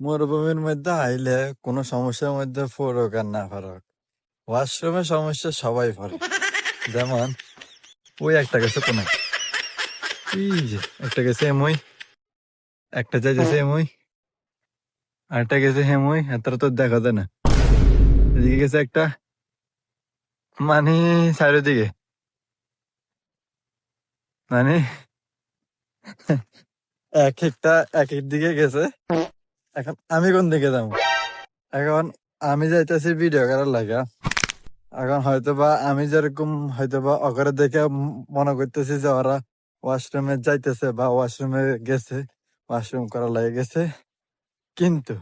মরুভূমির মধ্যে আইলে কোনো সমস্যার মধ্যে পড়ুক আর না পারুক ওয়াশরুমের সমস্যা সবাই পড়ে। যেমন ওই একটা গেছে কোনে? একটা গেছে এমই একটা যাইতেছে এমই আরেকটা গেছে হেমই এতটা তো দেখা যায় না। এদিকে গেছে একটা। মানে চারিদিকে। মানে। এক একটা এক এক দিকে গেছে। এখন আমি কোন দিকে যাব? এখন আমি যাইতেছি ভিডিও করার লাগা। এখন হয়তো বা আমি যেরকম হয়তো বা অগরে দেখে মনে করতেছি যে ওরা ওয়াশরুমে যাইতেছে বা ওয়াশরুমে গেছে ওয়াশরুম করার লাগে গেছে। কিন্তু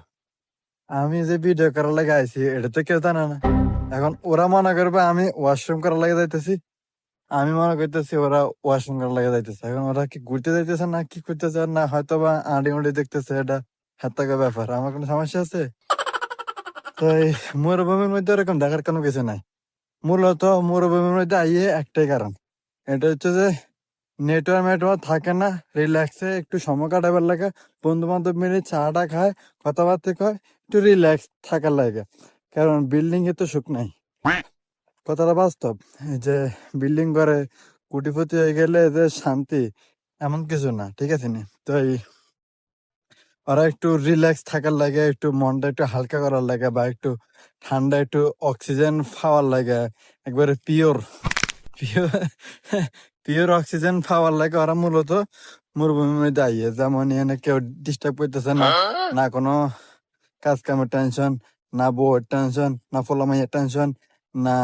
আমি যে ভিডিও করার লাগে আইছি, এটা তো কেউ জানে না। এখন ওরা মনে করবে আমি ওয়াশরুম করার লাগে যাইতেছি। আমি মনে করতেছি ওরা ওয়াশরুম করার লাগে যাইতেছে। এখন ওরা কি ঘুরতে যাইতেছে না কি করতেছে না হয়তো বা আড়ি উড়ি দেখতেছে এটা হাত্তাকে ব্যাপার? আমার কোনো সমস্যা আছে? তো এই মরুভূমির মধ্যে এরকম দেখার কোনো কিছু নাই। মূলত মরুভূমির মধ্যে আইয়ে একটাই কারণ। এটা হচ্ছে যে নেটওয়ার্ক মেটওয়ার্ক থাকে না রিল্যাক্সে একটু সময় কাটাবার লাগে বন্ধু বান্ধব মিলে চাটা খায়, কথাবার্তা কয়, একটু রিল্যাক্স থাকার লাগে। কারণ বিল্ডিং এ তো সুখ নাই। কথাটা বাস্তব, যে বিল্ডিং করে কুটিপতি হয়ে গেলে যে শান্তি এমন কিছু না, ঠিক আছে নি? তো এই ওরা একটু রিল্যাক্স থাকার লাগে একটু মনটা একটু হালকা করার লাগে বা একটু ঠান্ডা একটু অক্সিজেন পাওয়ার লাগে একবারে pure pure pure oxygen power লাগে ওরা মূলত মরুভূমির মধ্যে আইয়ে যেমন এখানে কেউ ডিস্টার্ব করতেছে না না কোনো কাজ কামের টেনশন না বউয়ের টেনশন না ফলামাইয়ের টেনশন না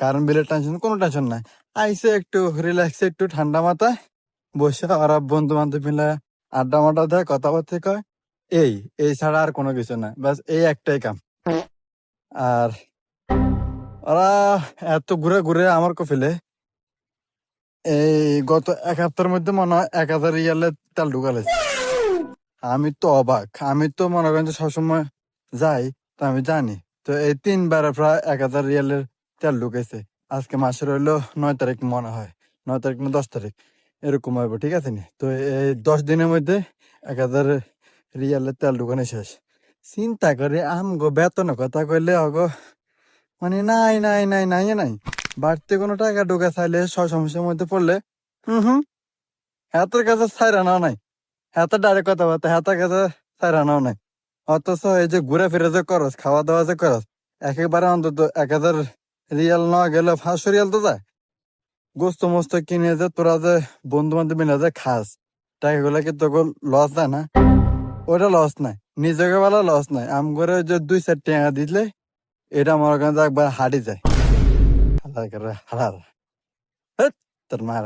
কারেন্ট বিলের টেনশন কোনো টেনশন নাই। আইসে একটু রিল্যাক্স একটু ঠান্ডা মাথায় বসে ওরা বন্ধু বান্ধব মিলে আড্ডা মাড্ডা দেয় কথাবার্তা কয়। এই এই ছাড়া আর কোনো কিছু না। বাস এই একটাই কাম। আর ওরা এত ঘুরে ঘুরে আমার কফিলে এই গত এক সপ্তাহের মধ্যে মনে হয় এক হাজার ইয়ালে তেল ঢুকালেছে আমি তো অবাক। আমি তো মনে করেন যে সবসময় যাই, তো আমি জানি। তো এই তিনবার প্রায় এক হাজার রিয়ালের তেল ঢুকেছে। আজকে মাসের হইল নয় তারিখ মনে হয়। নয় তারিখ না দশ তারিখ। এরকম হইব, ঠিক আছে নি? তো এই দশ দিনের মধ্যে এক হাজার রিয়ালের তেল ঢুকানো শেষ। চিন্তা করে আমগো বেতনের কথা কইলে অগো মানে নাই নাই নাই নাই নাই, বাড়তে কোনো টাকা ঢোকা চাইলে সব সমস্যার মধ্যে পড়লে, হুম হুম, হাতের কাছে ছাইরা নাও নাই হাতের ডাইরেক্ট কথা বলতে হাতের কাছে ছাইরা নাও নাই, অথচ এই যে ঘুরে ফিরে যে করস খাওয়া দাওয়া যে করস একেবারে অন্তত এক হাজার রিয়াল না গেলে পাঁচশো রিয়াল তো যায়। গোস্ত মোস্ত কিনে যে তোরা যে বন্ধু বান্ধব মিলে যে খাস, টাকাগুলো কি তোকে লস যায় না? ওটা লস নাই। নিজেকে বেলা লস নাই। আম করে যে দুই চার টাকা দিলে, এটা আমার যে একবার হাঁটি যায়। হালার করে হালার তোর মার